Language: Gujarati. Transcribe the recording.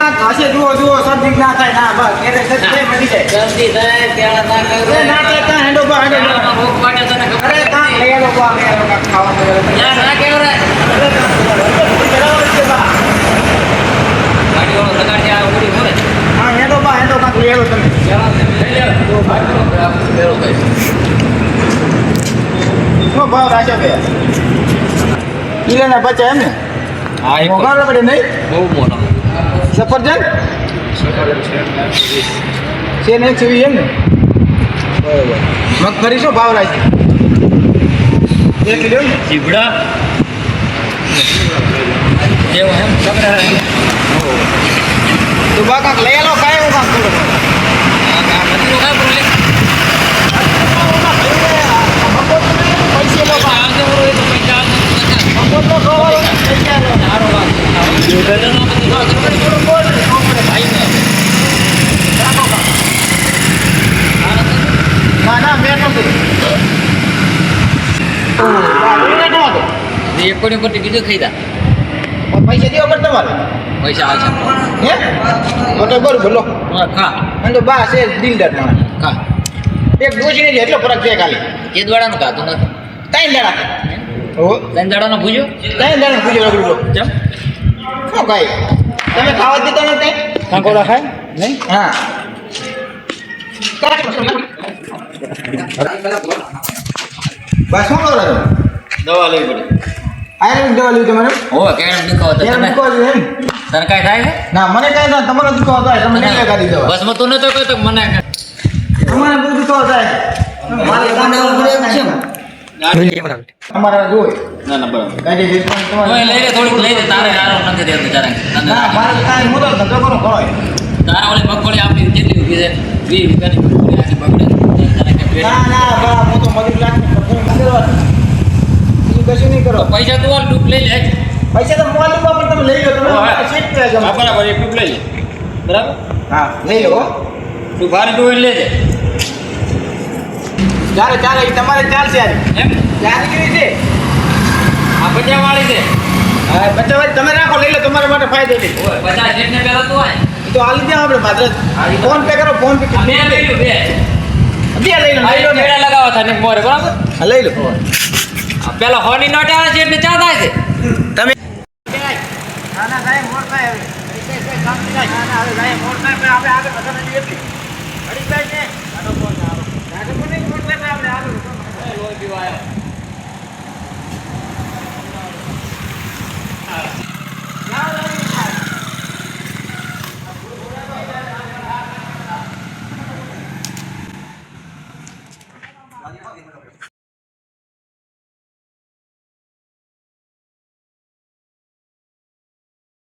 કાશે જુઓ જુઓ સર્દી ના થાય ના બસ એટલે સર્દી મટી જાય સર્દી થાય ત્યાં ના કરે ના થાય ત્યાં હેડો બા હેડો ભૂખ માટે તને ખબર અરે ત્યાં લઈ લો બા. મેં ખાવાનું ના ના કેવરા ગાડી વાળો લગાડ જે આ ઉડી મોરે હા હેડો બા હેડો કાક લઈ લો તમે જરા લઈ લો તો ભાઈ તો આપણે લેરો ભાઈ શું ભાવ રાખ્યો ભાઈ કિલોના પચાસ એમ ને હા એ મોંઘા લગડે નહીં? બહુ મોટો સફરજન છે ને એક સેવી એમ ને બરોબર મગફળી શું ભાવ રાખી એક કિલો ચીબડા એવું એમ? તો બા કાંક લઈ આલો કાંઈ હું કાંક થોડું પૈસે લો બા મફતનો ખવડાવો ને, પૈસા લો. ના ના મેં નથી બા, લઈ લેતો હતો. એકોની પર બીજું ખાઈ દા પૈસા દેવા પડે તમારે? પૈસા આવશે હે? તો તો બરોબર લો હા, ખા. અને તો બા છે દિલદાર માણસ. ખા. એક ડોસીને જ એટલો ફરક છે ખાલી. એ દ્વાડાનું ખાતું નથી. ત્રણ દાડા. ઓ ત્રણ દાડાનો ભૂજો? ત્રણ દાડા પૂજો રગડી કેમ શું કાંઈ તમે ખાવા દીધો નથી કાંકોડા ખાય? નહીં? હા. શું કરો દવા લેવી પડે થાય તમે લગાડી દો બસમાં તું નતો કહ્યું મને તમારે બહુ દુખાવો થાય મારે એવું છે તમારે લઈ લે થોડીક લઈ તારે આરામ નથી દેતું જરાક ના મારે કાઈ તો ધંધો તારા ઓલી મગફળી આપણી છે ના ના બા હું તો મજૂર બીજું કશું નહીં કરો પૈસા તું લઈ લે. પૈસા તો ઉપર પણ તમે લઈ લો તમે. સીટ પે જમો. બરાબર એક ડૂબ લઈ લે. બરાબર? હા લઈ લો હો. તું ભારે લેજે ચાલે ચાલે એ તમારે ચાલશે આજે એમ? ચાલે કેવી છે? આ પચાસ વાળી છે. હા બચ્ચા તમે રાખો લઈ લો તમારા માટે ફાયદો છે. પચાસ જેટ ને તું આય તો હાલી દે આપણે માત્ર. ફોન પે કરો ફોન પે આ બે લઈ લો બે. બે લઈ લો પેડા લગાવવા થાય ને મોરે બરાબર? લઈ લો. આ પેલા હોની નોટ આવે છે એટલે ચા થાય છે. તમે ના ના સાહેબ મોડ થાય હવે. ના ના હવે સાહેબ મોડ થાય આપણે આગળ વધારે નહીં